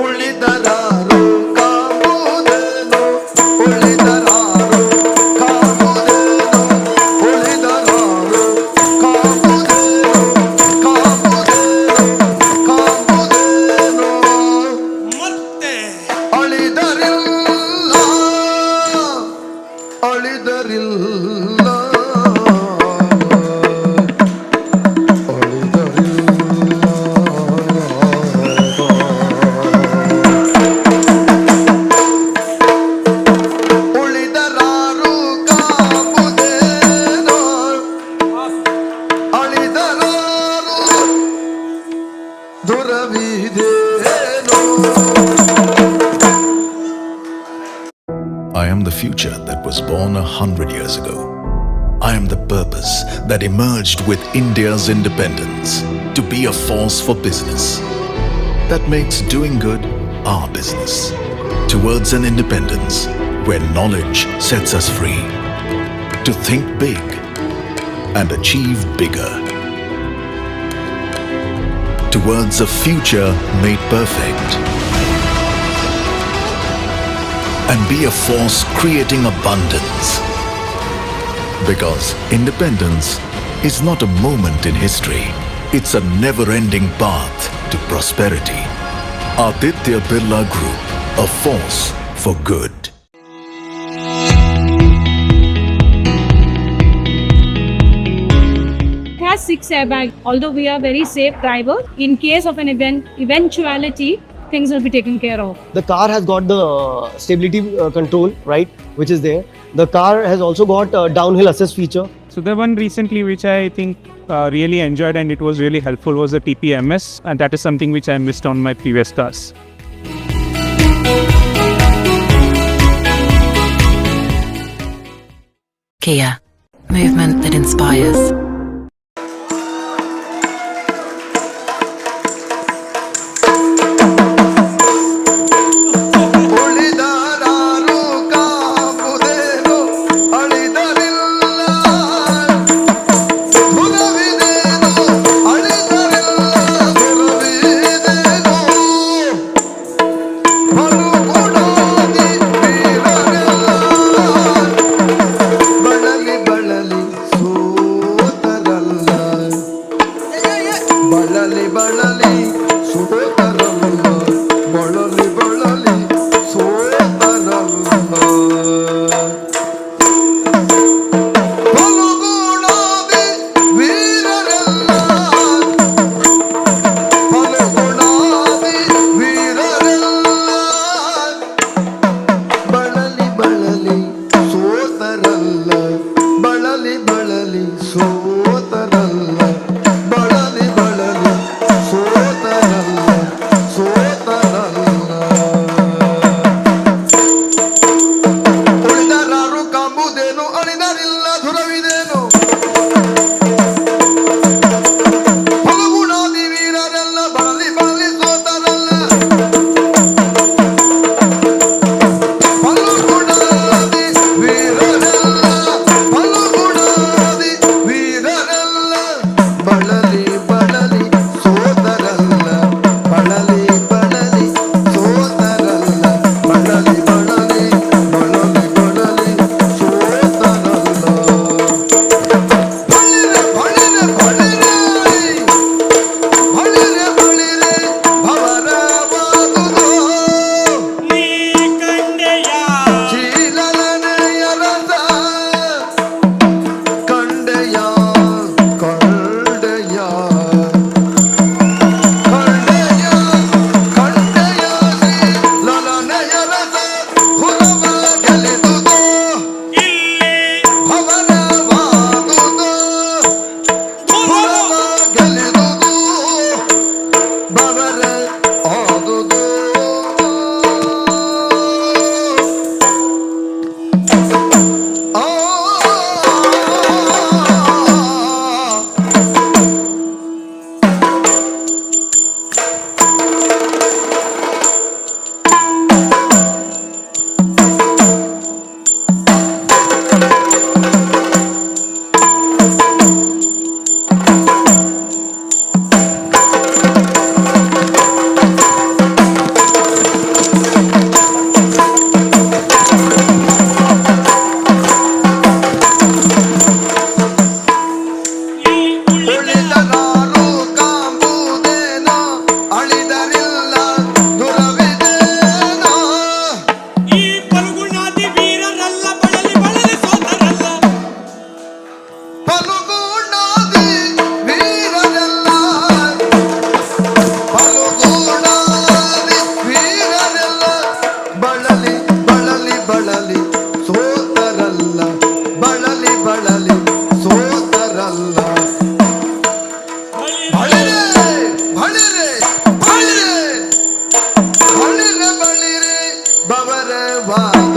ಉಳಿದರ I am the future that was born a hundred years ago. I am the purpose that emerged with India's independence to be a force for business that makes doing good our business. Towards an independence where knowledge sets us free to think big and achieve bigger. Towards a future made perfect and be a force creating abundance. Because independence is not a moment in history, it's a never ending path to prosperity. Aditya Birla Group, a force for good. It has six airbags. Although we are very safe driver, in case of an event eventuality, things will be taken care of. The car has got the uh, stability uh, control, right, which is there. The car has also got uh, downhill assist feature. So the one recently which I think uh, really enjoyed and it was really helpful was the TPMS and that is something which I missed on my previous cars. Kia, movement that inspires. Our vai.